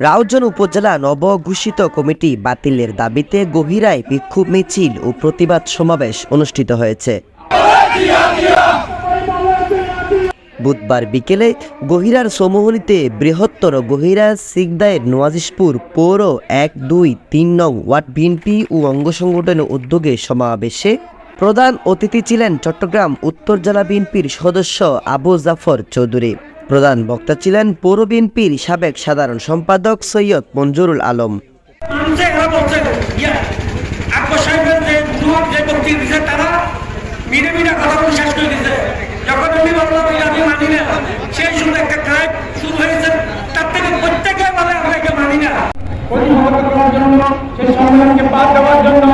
রাউজান উপজেলা নবঘোষিত কমিটি বাতিলের দাবিতে গহিরায় বিক্ষোভ মিছিল ও প্রতিবাদ সমাবেশ অনুষ্ঠিত হয়েছে। বুধবার বিকেলে গহিরার সমহলিতে বৃহত্তর গহিরা সিগদায়ের নোয়াজিসপুর পৌর এক দুই তিন নং ওয়ার্ড বিএনপি ও অঙ্গ সংগঠনের উদ্যোগে সমাবেশে প্রধান অতিথি ছিলেন চট্টগ্রাম উত্তর জেলা বিএনপির সদস্য আবু জাফর চৌধুরী। প্রধান বক্তা ছিলেন পৌর বিএনপির সাবেক সাধারণ সম্পাদক সৈয়দ মঞ্জুরুল আলম ক্রাইম শুরু হয়েছে তার থেকে প্রত্যেকে বলে আমরা একে মানি না প্রতিহত করার জন্য সেই সম্মেলনকে বাদ দেওয়ার জন্য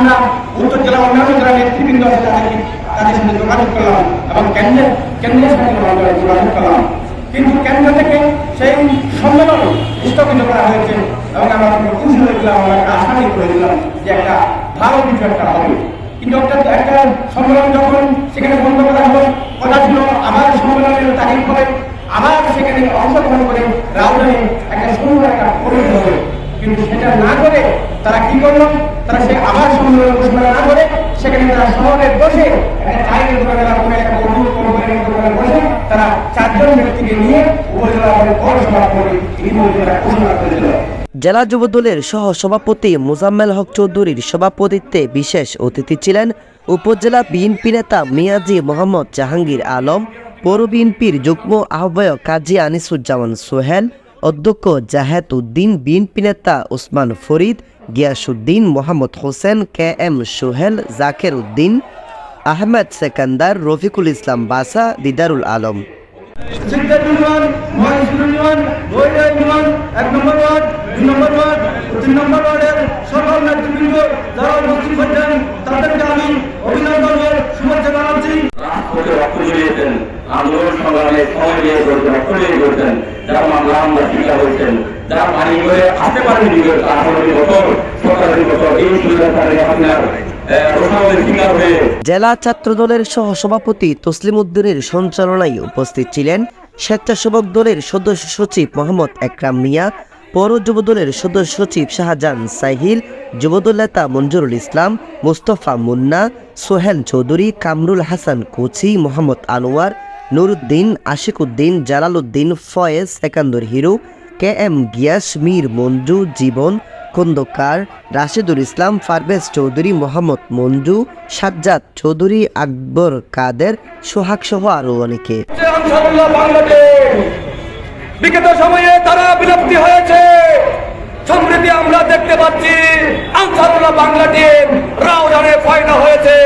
আমরা উত্তর জেলা অন্যান্য জেলা নেতৃবৃন্দ আছে তাদেরকে তাদের সাথে যোগাযোগ করলাম এবং কেন্দ্রের কেন্দ্রের সাথে যোগাযোগ করলাম। কিন্তু কেন্দ্র থেকে সেই সম্মেলন স্থগিত করা হয়েছে এবং আমরা খুশি হয়ে দিলাম আমরা একটা আশা করে দিলাম যে একটা ভালো কিছু একটা হবে। কিন্তু একটা একটা সম্মেলন যখন সেখানে বন্ধ করা হলো, কথা ছিল আবার সম্মেলনের তারিখ করে আবার সেখানে অংশগ্রহণ করে রাউজানে একটা সুন্দর একটা পরিণত হবে কিন্তু সেটা না করে তারা কি করল? তারা সে আবার সম্মেলন ঘোষণা না করে সেখানে তারা শহরে বসে একটা চায়ের দোকানে কোনো তারা চারজন ব্যক্তিকে নিয়ে উপজেলা করে তারা ঘোষণা করেছিল জেলা যুবদলের সহ সভাপতি মোজাম্মেল হক চৌধুরীর সভাপতিত্বে বিশেষ অতিথি ছিলেন উপজেলা বিএনপি নেতা মিয়াজি মোহাম্মদ জাহাঙ্গীর আলম, পৌর বিএনপির যুগ্ম আহ্বায়ক কাজী আনিসুজ্জামান সোহেল অধ্যক্ষ জাহেদ উদ্দিন বিএনপি নেতা ওসমান ফরিদ গিয়াসুদ্দিন মোহাম্মদ হোসেন কে এম সোহেল জাকের উদ্দিন আহমেদ সেকান্দার, রফিকুল ইসলাম বাসা, দিদারুল আলম সকল নেতৃবৃন্দ যারা উপস্থিত হয়েছেন তাদেরকে আমি অভিনন্দন ও শুভেচ্ছা জানাচ্ছি রাজপথে রক্ত ঝরিয়েছেন আন্দোলন সংগ্রামে দিয়ে করতেন দিয়ে করতেন যারা মামলা হামলা শিকার হয়েছেন যারা পানি করে আসতে পারেন বিগত আঠারোটি বছর, সতেরোটি বছর। এই সুবিধা আপনার হয়ে জেলা ছাত্রদলের সহ সভাপতি তসলিম উদ্দিনের সঞ্চালনায় উপস্থিত ছিলেন স্বেচ্ছাসেবক দলের সদস্য সচিব মোহাম্মদ একরাম মিয়া, পৌর যুবদলের সদস্য সচিব শাহজাহান সাহিল, যুবদল নেতা Manjurul Islam, Mustafa Munna, Sohel Chowdhury, Kamrul Hasan Kochi, Mohammad Anwar Nuruddin Ashiq Uddin Jalal Uddin Foyez Sekander Hero K M Gias, Mir Manju, Jibon Khondokar, Rashedul Islam Parvez Chowdhury, Mohammad Manju, Sajjad Chowdhury, Akbar Kader, Sohag সহ আরও অনেকে। বিগত সময়ে তারা বিলুপ্তি হয়েছে। সমৃদ্ধি আমরা দেখতে পাচ্ছি, আনসারুল্লাহ বাংলা টিম রাউজানে ফয়না হয়েছে।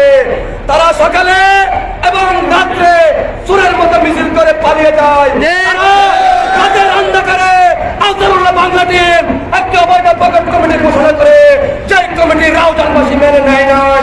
তারা সকালে এবং রাত্রে সুরের মতো মিছিল করে পালিয়ে যায় তারা রাতের অন্ধকারে আনসারুল্লাহ বাংলা টিম একটা অবৈধ পকেট কমিটি ঘোষণা করে সেই কমিটি রাউজানবাসী মেনে নেয় নাই